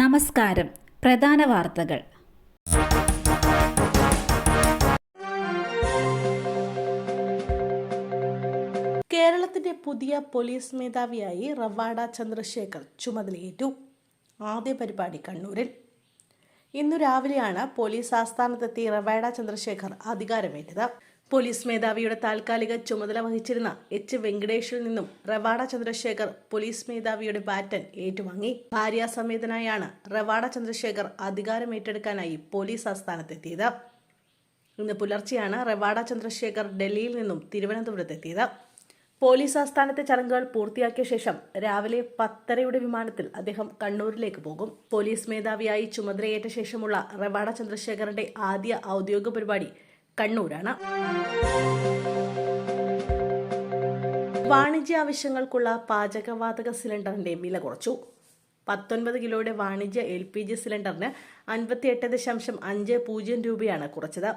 നമസ്കാരം. പ്രധാന വാർത്തകൾ. കേരളത്തിന്റെ പുതിയ പോലീസ് മേധാവിയായി റവാഡ ചന്ദ്രശേഖർ ചുമതലയേറ്റു. ആദ്യ പരിപാടി കണ്ണൂരിൽ. ഇന്നു രാവിലെയാണ് പോലീസ് ആസ്ഥാനത്തെത്തി റവാഡ ചന്ദ്രശേഖർ അധികാരമേറ്റത്. പോലീസ് മേധാവിയുടെ താൽക്കാലിക ചുമതല വഹിച്ചിരുന്ന എച്ച് വെങ്കടേഷിൽ നിന്നും റവാഡ ചന്ദ്രശേഖർ പോലീസ് മേധാവിയുടെ ബാറ്റൻ ഏറ്റുവാങ്ങി. ഭാര്യാസമേതനായാണ് റവാഡ ചന്ദ്രശേഖർ അധികാരം ഏറ്റെടുക്കാനായി പോലീസ് ആസ്ഥാനത്തെത്തിയത്. ഇന്ന് പുലർച്ചെയാണ് റവാഡ ചന്ദ്രശേഖർ ഡൽഹിയിൽ നിന്നും തിരുവനന്തപുരത്തെത്തിയത്. പോലീസ് ആസ്ഥാനത്തെ ചടങ്ങുകൾ പൂർത്തിയാക്കിയ ശേഷം രാവിലെ പത്തരയുടെ വിമാനത്തിൽ അദ്ദേഹം കണ്ണൂരിലേക്ക് പോകും. പോലീസ് മേധാവിയായി ചുമതലയേറ്റ ശേഷമുള്ള റവാഡ ചന്ദ്രശേഖറിന്റെ ആദ്യ ഔദ്യോഗിക പരിപാടി കണ്ണൂരാണ്. വാണിജ്യ ആവശ്യങ്ങൾക്കുള്ള പാചകവാതക സിലിണ്ടറിന്റെ വില കുറച്ചു. പത്തൊൻപത് കിലോയുടെ വാണിജ്യ എൽ പി ജി സിലിണ്ടറിന് അൻപത്തി എട്ട് ദശാംശം അഞ്ച് പൂജ്യം രൂപയാണ് കുറച്ചത്.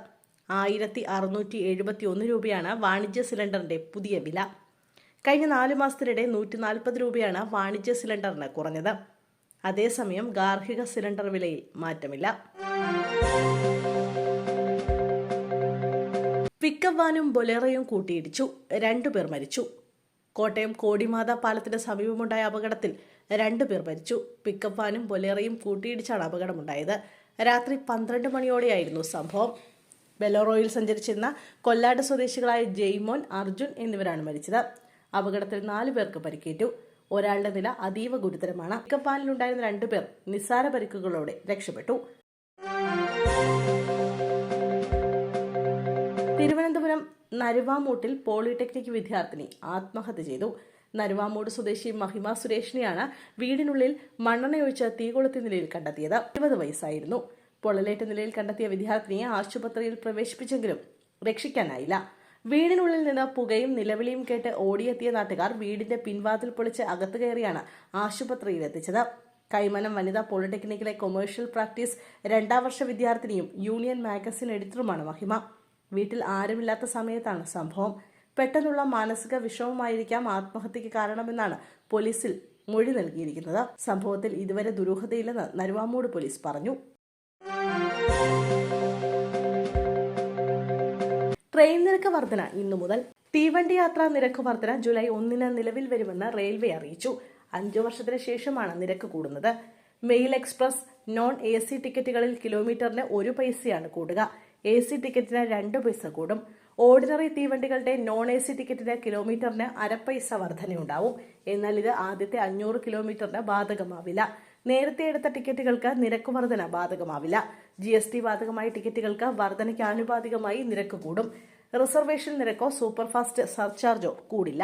ആയിരത്തി അറുന്നൂറ്റി എഴുപത്തി ഒന്ന് രൂപയാണ് വാണിജ്യ സിലിണ്ടറിന്റെ പുതിയ വില. കഴിഞ്ഞ നാല് മാസത്തിനിടെ നൂറ്റി നാൽപ്പത് രൂപയാണ് വാണിജ്യ സിലിണ്ടറിന് കുറഞ്ഞത്. അതേസമയം ഗാർഹിക സിലിണ്ടർ വിലയിൽ മാറ്റമില്ല. പിക്കപ്പ് വാനും ബൊലേറയും കൂട്ടിയിടിച്ചു. രണ്ടുപേർ മരിച്ചു. കോട്ടയം കോടിമാത പാലത്തിന് സമീപമുണ്ടായ അപകടത്തിൽ രണ്ടുപേർ മരിച്ചു. പിക്കപ്പ് വാനും ബൊലേറയും കൂട്ടിയിടിച്ചാണ് അപകടമുണ്ടായത്. രാത്രി പന്ത്രണ്ട് മണിയോടെയായിരുന്നു സംഭവം. ബെലോറോയിൽ സഞ്ചരിച്ചിരുന്ന കൊല്ലാട് സ്വദേശികളായ ജെയ്മോൻ അർജുൻ എന്നിവരാണ് മരിച്ചത്. അപകടത്തിൽ നാലു പേർക്ക് പരിക്കേറ്റു. ഒരാളുടെ നില അതീവ ഗുരുതരമാണ്. പിക്കപ്പ് രണ്ടുപേർ നിസ്സാര പരിക്കുകളോടെ രക്ഷപ്പെട്ടു. തിരുവനന്തപുരം നരുവാമൂട്ടിൽ പോളിടെക്നിക് വിദ്യാർത്ഥിനി ആത്മഹത്യ ചെയ്തു. നരുവാമൂട് സ്വദേശി മഹിമ സുരേഷിനെയാണ് വീടിനുള്ളിൽ മണ്ണെണ്ണയൊഴിച്ച് തീ കൊളുത്തിയ നിലയിൽ കണ്ടെത്തിയത്. ഇരുപത് വയസ്സായിരുന്നു. പൊള്ളലേറ്റ നിലയിൽ കണ്ടെത്തിയ വിദ്യാർത്ഥിനിയെ ആശുപത്രിയിൽ പ്രവേശിപ്പിച്ചെങ്കിലും രക്ഷിക്കാനായില്ല. വീടിനുള്ളിൽ നിന്ന് പുകയും നിലവിളിയും കേട്ട് ഓടിയെത്തിയ നാട്ടുകാർ വീടിന്റെ പിൻവാതിൽ പൊളിച്ച് അകത്തു കയറിയാണ് ആശുപത്രിയിൽ എത്തിച്ചത്. കൈമനം വനിതാ പോളിടെക്നിക്കിലെ കൊമേഴ്ഷ്യൽ പ്രാക്ടീസ് രണ്ടാം വർഷ വിദ്യാർത്ഥിനിയും യൂണിയൻ മാഗസിൻ എഡിറ്ററുമാണ് മഹിമ. വീട്ടിൽ ആരുമില്ലാത്ത സമയത്താണ് സംഭവം. പെട്ടെന്നുള്ള മാനസിക വിഷമമായിരിക്കാം ആത്മഹത്യക്ക് കാരണമെന്നാണ് പോലീസിൽ മൊഴി നൽകിയിരിക്കുന്നത്. സംഭവത്തിൽ ഇതുവരെ ദുരൂഹതയില്ലെന്ന് നരുവാമൂട് പോലീസ് പറഞ്ഞു. ട്രെയിൻ നിരക്ക് വർധന ഇന്നു മുതൽ. തീവണ്ടി യാത്രാ നിരക്ക് വർധന ജൂലൈ ഒന്നിന് നിലവിൽ വരുമെന്ന് റെയിൽവേ അറിയിച്ചു. അഞ്ചു വർഷത്തിന് ശേഷമാണ് നിരക്ക് കൂടുന്നത്. Mail express non A C ടിക്കറ്റുകളിൽ കിലോമീറ്ററിന് ഒരു പൈസയാണ് കൂടുക. എ സി ടിക്കറ്റിന് രണ്ട് പൈസ കൂടും. ഓർഡിനറി തീവണ്ടികളുടെ നോൺ എ സി ടിക്കറ്റിന് കിലോമീറ്ററിന് പൈസ വർധനയുണ്ടാവും. എന്നാൽ ഇത് ആദ്യത്തെ അഞ്ഞൂറ് കിലോമീറ്ററിന് ബാധകമാവില്ല. നേരത്തെ എടുത്ത ടിക്കറ്റുകൾക്ക് നിരക്ക് വർധന ബാധകമാവില്ല. ജി എസ് ടി ബാധകമായ ടിക്കറ്റുകൾക്ക് വർധനയ്ക്ക് ആനുപാതികമായി നിരക്ക് കൂടും. റിസർവേഷൻ നിരക്കോ സൂപ്പർഫാസ്റ്റ് സർചാർജോ കൂടില്ല.